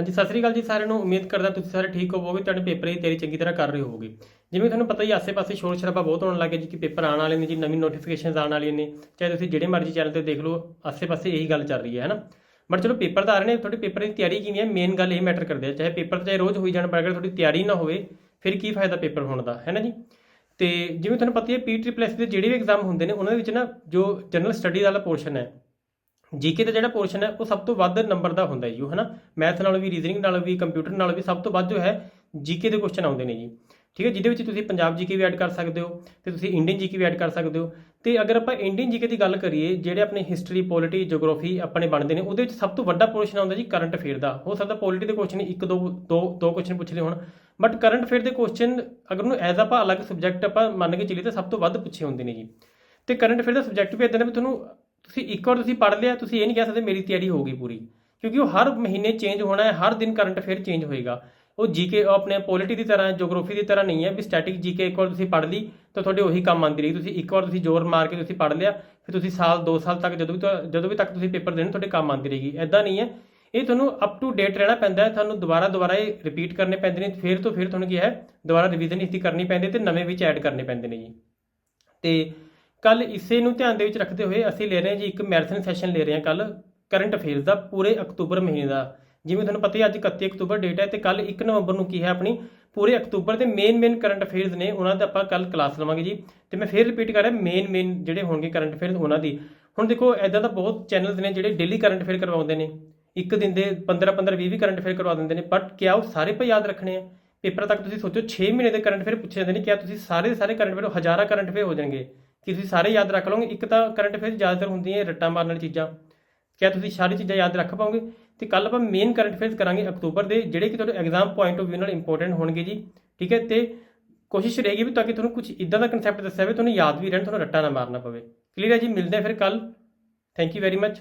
ਹਾਂਜੀ, ਸਤਿ ਸ੍ਰੀ ਅਕਾਲ ਜੀ ਸਾਰਿਆਂ ਨੂੰ। ਉਮੀਦ ਕਰਦਾ ਤੁਸੀਂ ਸਾਰੇ ਠੀਕ ਹੋਵੋਗੇ। ਤੁਹਾਡੇ ਪੇਪਰ ਦੀ ਤਿਆਰੀ ਚੰਗੀ ਤਰ੍ਹਾਂ ਕਰ ਰਹੇ ਹੋਵੋਗੇ। ਜਿਵੇਂ ਤੁਹਾਨੂੰ ਪਤਾ ਹੀ ਆਸੇ-ਪਾਸੇ ਸ਼ੋਰ ਸ਼ਰਾਬਾ ਬਹੁਤ ਹੋਣ ਲੱਗ ਗਿਆ ਜੀ ਕਿ ਪੇਪਰ ਆਉਣ ਵਾਲੇ ਨੇ ਜੀ, ਨਵੀਂ ਨੋਟੀਫਿਕੇਸ਼ਨਸ ਆਉਣ ਵਾਲੀਆਂ ਨੇ। ਚਾਹੇ ਤੁਸੀਂ ਜਿਹੜੇ ਮਰਜ਼ੀ ਚੈਨਲ ਤੇ ਦੇਖ ਲਓ, ਆਸੇ-ਪਾਸੇ ਇਹੀ ਗੱਲ ਚੱਲ ਰਹੀ ਹੈ, ਹਨਾ? ਬਟ ਚਲੋ, ਪੇਪਰ ਤਾਂ ਆ ਰਹੇ ਨੇ, ਤੁਹਾਡੇ ਪੇਪਰ ਦੀ ਤਿਆਰੀ ਕਿਵੇਂ ਹੈ? ਮੇਨ ਗੱਲ ਇਹ ਮੈਟਰ ਕਰਦੇ ਆ, ਚਾਹੇ ਪੇਪਰ ਚਾਹੇ ਰੋਜ਼ ਹੋਈ ਜਾਣ, ਪਰ ਅਗਰ ਤੁਹਾਡੀ ਤਿਆਰੀ ਨਾ ਹੋਵੇ, ਫਿਰ ਕੀ ਫਾਇਦਾ ਪੇਪਰ ਹੋਣ ਦਾ, ਹੈ ਨਾ ਜੀ? ਤੇ ਜਿਵੇਂ ਤੁਹਾਨੂੰ ਪਤਾ ਹੀ ਹੈ ਪੀ ਟ੍ਰਿਪਲ ਐਸ ਦੇ ਜਿਹੜੇ ਵੀ ਐਗਜ਼ਾਮ ਹੁੰਦੇ ਨੇ, ਉਹਨਾਂ ਦੇ ਵਿੱਚ ਨਾ ਜੋ ਜਨਰਲ ਸਟੱਡੀ ਵਾਲਾ ਪੋਰਸ਼ਨ ਹੈ ਜੀਕੇ ਦਾ ਜਿਹੜਾ ਪੋਰਸ਼ਨ ਹੈ, ਉਹ ਸਭ ਤੋਂ ਵੱਧ ਨੰਬਰ ਦਾ ਹੁੰਦਾ ਜੀ, ਉਹ ਹਨਾ? ਮੈਥ ਨਾਲੋਂ ਵੀ ਰੀਜ਼ਨਿੰਗ ਨਾਲ ਵੀ ਕੰਪਿਊਟਰ ਨਾਲ ਵੀ ਸਭ ਤੋਂ ਵੱਧ ਜੋ ਹੈ ਜੀਕੇ ਦੇ ਕੁਐਸਚਨ ਆਉਂਦੇ ਨੇ ਜੀ। ਠੀਕ ਹੈ, ਜਿਹਦੇ ਵਿੱਚ ਤੁਸੀਂ ਪੰਜਾਬ ਜੀਕੇ ਵੀ ਐਡ ਕਰ ਸਕਦੇ ਹੋ, ਤੇ ਤੁਸੀਂ ਇੰਡੀਅਨ ਜੀਕੇ ਵੀ ਐਡ ਕਰ ਸਕਦੇ ਹੋ। ਤੇ ਅਗਰ ਆਪਾਂ ਇੰਡੀਅਨ ਜੀਕੇ ਦੀ ਗੱਲ ਕਰੀਏ, ਜਿਹੜੇ ਆਪਣੇ ਹਿਸਟਰੀ ਪੋਲਿਟੀ ਜਿਓਗ੍ਰਾਫੀ ਆਪਣੇ ਬਣਦੇ ਨੇ, ਉਹਦੇ ਵਿੱਚ ਸਭ ਤੋਂ ਵੱਡਾ ਪੋਰਸ਼ਨ ਆਉਂਦਾ ਜੀ ਕਰੰਟ ਅਫੇਅਰ ਦਾ। ਹੋ ਸਕਦਾ ਪੋਲਿਟੀ ਦੇ ਕੁਐਸਚਨ ਇੱਕ, ਦੋ ਦੋ ਦੋ ਕੁਐਸਚਨ ਪੁੱਛ ਲਏ ਹੋਣ। ਬਟ ਕਰੰਟ ਅਫੇਅਰ ਦੇ ਕੁਐਸਚਨ ਅਗਰ ਉਹਨੂੰ ਐਜ਼ ਆਪਾਂ ਅਲੱਗ ਸਬਜੈਕਟ ਆਪਾਂ ਮੰਨ ਕੇ ਚੱਲੀਏ, ਤਾਂ ਸਭ ਤੋਂ ਵੱਧ ਪੁੱਛੇ ਹੁੰਦੇ ਨੇ ਜੀ। ਤੇ ਕਰੰਟ ਅਫੇਅਰ ਦਾ ਸਬਜੈਕਟ ਵੀ ਇਦਾਂ ਦਾ ਵੀ ਤੁਹਾਨੂੰ ਤੁਸੀਂ ਇੱਕ ਵਾਰ ਤੁਸੀਂ ਪੜ੍ਹ ਲਿਆ, ਤੁਸੀਂ ਇਹ ਨਹੀਂ ਕਹਿ ਸਕਦੇ ਮੇਰੀ ਤਿਆਰੀ ਹੋ ਗਈ ਪੂਰੀ। ਕਿਉਂਕਿ ਉਹ ਹਰ ਮਹੀਨੇ ਚੇਂਜ ਹੋਣਾ ਹੈ, ਹਰ ਦਿਨ ਕਰੰਟ ਅਫੇਅਰ ਚੇਂਜ ਹੋਏਗਾ। ਉਹ ਜੀਕੇ ਆਪਣੇ ਪੋਲਿਟੀ ਦੀ ਤਰ੍ਹਾਂ ਜਿਓਗ੍ਰਾਫੀ ਦੀ ਤਰ੍ਹਾਂ ਨਹੀਂ ਹੈ, ਵੀ ਸਟੈਟਿਕ ਜੀਕੇ ਇੱਕ ਵਾਰ ਤੁਸੀਂ ਪੜ੍ਹ ਲਈ, ਤਾਂ ਤੁਹਾਡੇ ਉਹੀ ਕੰਮ ਆਉਂਦੀ ਰਹੀ। ਤੁਸੀਂ ਇੱਕ ਵਾਰ ਤੁਸੀਂ ਜ਼ੋਰ ਮਾਰ ਕੇ ਤੁਸੀਂ ਪੜ੍ਹ ਲਿਆ, ਫਿਰ ਤੁਸੀਂ ਸਾਲ 2 ਸਾਲ ਤੱਕ ਜਦੋਂ ਵੀ ਤੁਹਾ- ਜਦੋਂ ਵੀ ਤੱਕ ਤੁਸੀਂ ਪੇਪਰ ਦੇਣ, ਤੁਹਾਡੇ ਕੰਮ ਆਉਂਦੀ ਰਹੇਗੀ। ਐਦਾਂ ਨਹੀਂ ਹੈ। ਇਹ ਤੁਹਾਨੂੰ ਅਪ ਟੂ ਡੇਟ ਰਹਿਣਾ ਪੈਂਦਾ ਹੈ, ਤੁਹਾਨੂੰ ਦੁਬਾਰਾ ਦੁਬਾਰਾ ਇਹ ਰਿਪੀਟ ਕਰਨੇ ਪੈਂਦੇ ਨੇ, ਫਿਰ ਤੋਂ ਫਿਰ ਤੁਹਾਨੂੰ ਕੀ ਹੈ, ਦੁਬਾਰਾ ਰਿਵੀਜ਼ਨ ਇਸਦੀ ਕਰਨੀ ਪੈਂਦੀ ਹੈ ਤੇ ਨਵੇਂ ਵਿੱਚ ਐਡ ਕਰਨੇ ਪੈਂਦੇ ਨੇ ਜੀ। ਤੇ ਕੱਲ ਇਸੇ ਨੂੰ ਧਿਆਨ ਦੇ ਵਿੱਚ ਰੱਖਦੇ ਹੋਏ ਅਸੀਂ ਲੈ ਰਹੇ ਹਾਂ ਜੀ ਇੱਕ ਮੈਰਾਥਨ ਸੈਸ਼ਨ ਲੈ ਰਹੇ ਹਾਂ ਕੱਲ ਕਰੰਟ ਅਫੇਅਰਸ ਦਾ, ਪੂਰੇ ਅਕਤੂਬਰ ਮਹੀਨੇ ਦਾ। ਜਿਵੇਂ ਤੁਹਾਨੂੰ ਪਤਾ ਹੀ ਅੱਜ 31 ਅਕਤੂਬਰ ਡੇਟ ਹੈ ਤੇ ਕੱਲ 1 ਨਵੰਬਰ ਨੂੰ ਕੀ ਹੈ ਆਪਣੀ? ਪੂਰੇ ਅਕਤੂਬਰ ਦੇ ਮੇਨ ਮੇਨ ਕਰੰਟ ਅਫੇਅਰਸ ਨੇ, ਉਹਨਾਂ ਦਾ ਆਪਾਂ ਕੱਲ ਕਲਾਸ ਲਵਾਂਗੇ ਜੀ। ਤੇ ਮੈਂ ਫੇਰ ਰਿਪੀਟ ਕਰ ਰਿਹਾ ਮੇਨ ਮੇਨ ਜਿਹੜੇ ਹੋਣਗੇ ਕਰੰਟ ਅਫੇਅਰਸ ਉਹਨਾਂ ਦੀ। ਹੁਣ ਦੇਖੋ ਐਦਾਂ ਦਾ ਬਹੁਤ ਚੈਨਲਸ ਨੇ ਜਿਹੜੇ ਡੇਲੀ ਕਰੰਟ ਅਫੇਅਰ ਕਰਵਾਉਂਦੇ ਨੇ। ਇੱਕ ਦਿਨ ਦੇ 15 15 20 20 ਕਰੰਟ ਅਫੇਅਰ ਕਰਵਾ ਦਿੰਦੇ ਨੇ ਬਟ ਕਿਆ ਉਹ ਸਾਰੇ ਪੇ ਯਾਦ ਰੱਖਣੇ ਆ? ਪੇਪਰ ਤੱਕ ਤੁਸੀਂ ਸੋਚੋ 6 ਮਹੀਨੇ ਦੇ ਕਰੰਟ ਅਫੇਅਰ ਪੁੱਛੇ ਜਾਂਦੇ ਨੇ, ਕਿਆ ਤੁਸੀਂ ਸਾਰੇ ਸਾਰੇ ਕਰੰਟ ਅਫੇਅਰ ਹਜ਼ਾਰਾਂ ਕਰੰਟ ਅਫੇਅਰ ਹੋ ਜਾਣਗੇ। ਕਿ ਤੁਸੀਂ ਸਾਰੇ ਯਾਦ ਰੱਖ ਲਓਗੇ। ਇੱਕ ਤਾਂ ਕਰੰਟ ਅਫੇਅਰ ਜ਼ਿਆਦਾਤਰ ਹੁੰਦੀਆਂ ਰੱਟਾਂ ਮਾਰਨ ਵਾਲੀ ਚੀਜ਼ਾਂ। ਕਿਆ ਤੁਸੀਂ ਸਾਰੀ ਚੀਜ਼ਾਂ ਯਾਦ ਰੱਖ ਪਾਓਗੇ? ਤੇ ਕੱਲ ਆਪਾਂ ਮੇਨ ਕਰੰਟ ਅਫੇਅਰਸ ਕਰਾਂਗੇ ਅਕਤੂਬਰ ਦੇ, ਜਿਹੜੇ ਕਿ ਤੁਹਾਡੇ ਐਗਜ਼ਾਮ ਪੁਆਇੰਟ ਆਫ View ਨਾਲ ਇੰਪੋਰਟੈਂਟ ਹੋਣਗੇ ਜੀ। ਠੀਕ ਹੈ, ਤੇ ਕੋਸ਼ਿਸ਼ ਰਹੇਗੀ ਵੀ ਤਾਂ ਕਿ ਤੁਹਾਨੂੰ ਕੁਝ ਇਦਾਂ ਦਾ ਕਨਸੈਪਟ ਦੱਸਿਆ ਹੋਵੇ, ਤੁਹਾਨੂੰ ਯਾਦ ਵੀ ਰਹਿਣ, ਤੁਹਾਨੂੰ ਰੱਟਾ ਨਾ ਮਾਰਨਾ ਪਵੇ। ਕਲੀਅਰ ਹੈ ਜੀ? ਮਿਲਦੇ ਹਾਂ ਫਿਰ ਕੱਲ ਥੈਂਕ ਯੂ ਵੈਰੀ ਮੱਚ